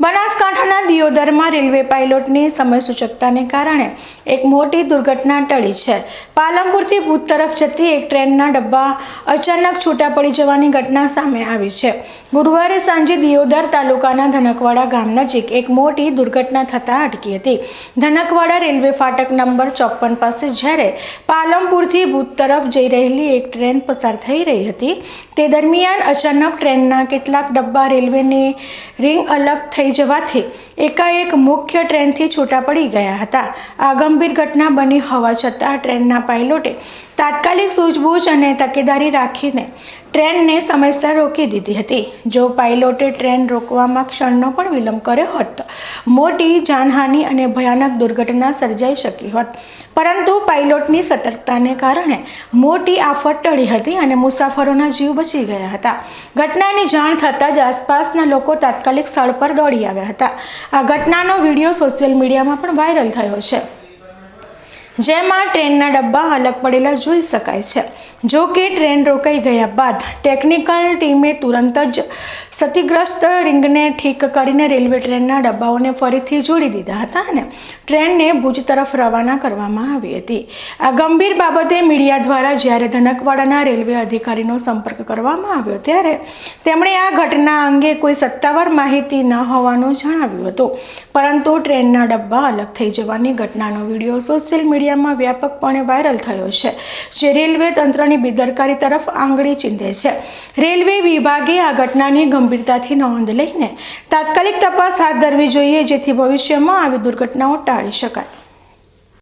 બનાસકાંઠા બનાસકાંઠાના દિયોદરમાં રેલવે પાયલોટની સમયસૂચકતાને કારણે એક મોટી દુર્ઘટના ટળી છે. પાલમપુરથી ભૂત તરફ જતી એક ટ્રેનના ડબ્બા અચાનક છૂટા પડી જવાની ઘટના સામે આવી છે. ગુરુવારે સાંજે દિયોદર તાલુકાના ધનકવાડા ગામ નજીક એક મોટી દુર્ઘટના થતાં અટકી હતી. ધનકવાડા રેલવે ફાટક નંબર ચોપન પાસે જ્યારે પાલમપુરથી ભૂત તરફ જઈ રહેલી એક ટ્રેન પસાર થઈ રહી હતી, તે દરમિયાન અચાનક ટ્રેનના કેટલાક ડબ્બા રેલવેની રિંગ અલગ થઈ જવાથી એકાએક મુખ્ય ટ્રેનથી છૂટા પડી ગયા હતા. આ ગંભીર ઘટના બની હોવા છતાં ટ્રેનના પાયલોટે તાત્કાલિક સૂઝબૂછ અને તકેદારી રાખીને ટ્રેનને સમયસર રોકી દીધી હતી. જો પાયલોટે ટ્રેન રોકવામાં ક્ષણનો પણ વિલંબ કર્યો હોત, મોટી જાનહાનિ અને ભયાનક દુર્ઘટના સર્જાઈ શકી હોત. પરંતુ પાયલોટની સતર્કતાને કારણે મોટી આફત ટળી હતી અને મુસાફરોના જીવ બચી ગયા હતા. ઘટનાની જાણ થતાં જ આસપાસના લોકો તાત્કાલિક સ્થળ પર દોડી આવ્યા હતા. આ ઘટનાનો વીડિયો સોશિયલ મીડિયામાં પણ વાયરલ થયો છે. જેમાં ટ્રેનના ડબ્બા અલગ પડેલા જોઈ શકાય છે. જો કે ટ્રેન રોકાઈ ગયા બાદ ટેકનિકલ ટીમે તુરંત જ ક્ષતિગ્રસ્ત રિંગને ઠીક કરીને રેલવે ટ્રેનના ડબ્બાઓને ફરીથી જોડી દીધા હતા અને ટ્રેનને ભુજ તરફ રવાના કરવામાં આવી હતી. આ ગંભીર બાબતે મીડિયા દ્વારા જ્યારે ધનકવાડાના રેલવે અધિકારીનો સંપર્ક કરવામાં આવ્યો ત્યારે તેમણે આ ઘટના અંગે કોઈ સત્તાવાર માહિતી ન હોવાનું જણાવ્યું હતું. પરંતુ ટ્રેનના ડબ્બા અલગ થઈ જવાની ઘટનાનો વીડિયો સોશિયલ મીડિયામાં વ્યાપકપણે વાયરલ થયો છે, જે રેલવે તંત્રની બેદરકારી તરફ આંગળી ચીંધે છે. રેલવે વિભાગે આ ઘટનાની ગંભીરતાથી નોંધ લઈને તાત્કાલિક તપાસ હાથ ધરવી જોઈએ, જેથી ભવિષ્યમાં આવી દુર્ઘટનાઓ ટાળી શકાય.